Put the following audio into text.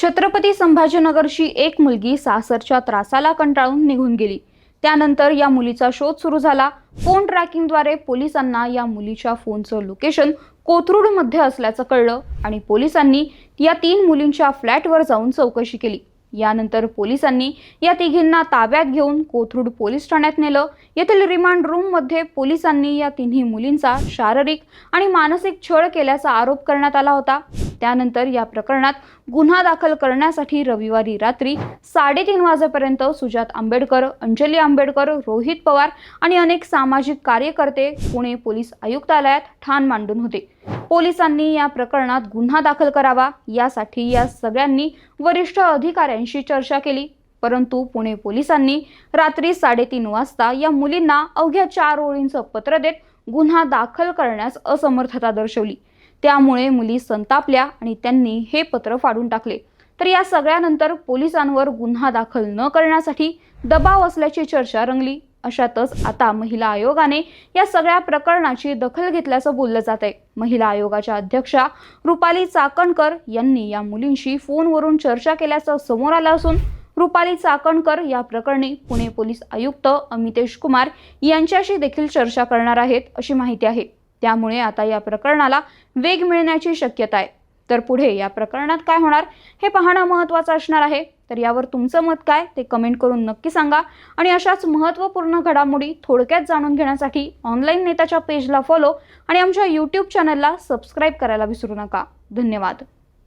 छत्रपती संभाजीनगरची एक मुलगी सासरच्या त्रासाला कंटाळून निघून गेली. त्यानंतर या मुलीचा शोध सुरू झाला. फोन ट्रॅकिंगद्वारे पोलिसांना या मुलीच्या फोनचं लोकेशन कोथरूडमध्ये असल्याचं कळलं आणि पोलिसांनी या तीन मुलींच्या फ्लॅटवर जाऊन चौकशी केली. यानंतर पोलिसांनी या तिघींना ताब्यात घेऊन कोथरूड पोलीस ठाण्यात नेलं. येथील रिमांड रूममध्ये पोलिसांनी या तिन्ही मुलींचा शारीरिक आणि मानसिक छळ केल्याचा आरोप करण्यात आला होता. त्यानंतर या प्रकरणात गुन्हा दाखल करण्यासाठी रविवारी रात्री साडेतीन वाजेपर्यंत सुजात आंबेडकर अंजली आंबेडकर रोहित पवार आणि अनेक सामाजिक कार्यकर्ते पुणे पोलीस आयुक्तालयात ठाण मांडून होते. पोलिसांनी या प्रकरणात गुन्हा दाखल करावा यासाठी या सगळ्यांनी वरिष्ठ अधिकाऱ्यांशी चर्चा केली. परंतु पुणे पोलिसांनी रात्री साडेतीन वाजता या मुलींना अवघ्या चार ओळींचं पत्र देत गुन्हा दाखल करण्यास असमर्थता दर्शवली. त्यामुळे मुली संतापल्या आणि त्यांनी हे पत्र फाडून टाकले. तर या सगळ्यानंतर पोलिसांवर गुन्हा दाखल न करण्यासाठी दबाव असल्याची चर्चा रंगली. अशातच आता महिला आयोगाने या सगळ्या प्रकरणाची दखल घेतल्याचं बोललं जात आहे. महिला आयोगाच्या अध्यक्षा रुपाली चाकणकर यांनी या मुलींशी फोनवरून चर्चा केल्याचं समोर आलं असून रुपाली चाकणकर या प्रकरणी पुणे पोलीस आयुक्त अमितेश कुमार यांच्याशी देखील चर्चा करणार आहेत अशी माहिती आहे. त्यामुळे आता या प्रकरणाला वेग मिळण्याची शक्यता आहे. तर पुढे या प्रकरणात काय होणार? हे पाहणं महत्त्वाचं असणार आहे. तर यावर तुमचं मत काय? ते कमेंट करून नक्की सांगा. आणि अशाच महत्त्वपूर्ण घडामोडी थोडक्यात जाणून घेण्यासाठी ऑनलाईन नेताच्या पेजला फॉलो आणि आमच्या यूट्यूब चॅनलला सबस्क्राईब करायला विसरू नका. धन्यवाद.